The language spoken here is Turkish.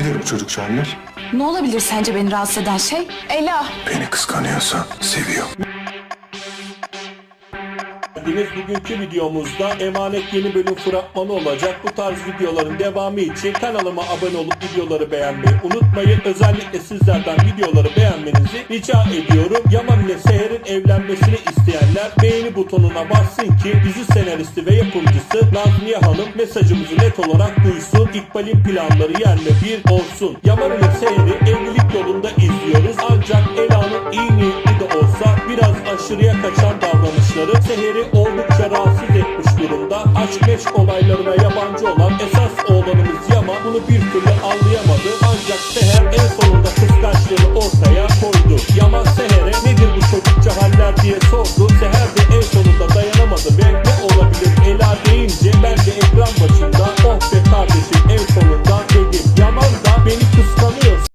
Nedir bu çocukça haller? Ne olabilir sence beni rahatsız eden şey? Ela. Beni kıskanıyorsa seviyor. Deniz bugünkü videomuzda emanet yeni bölüm fragmanı olacak. Bu tarz videoların devamı için kanalıma abone olup videoları beğenmeyi unutmayın. Özellikle sizlerden videoları beğenmenizi rica ediyorum. Yaman ile Seher'in evlenmesini isteyenler beğeni butonuna bassın ki dizi senaristi ve yapımcısı Nazmiye Hanım mesajımızı net olarak duysun. İkbal'in planları yerle bir olsun. Yaman ile seni evlilik yolunda izliyoruz. Ancak Ela'nın iyi niyetli de olsa biraz aşırıya kaçan davranışları Seher'i oldukça rahatsız etmiş durumda. Aşk meşk olaylarına yabancı olan esas oğlanımız Yaman bunu bir türlü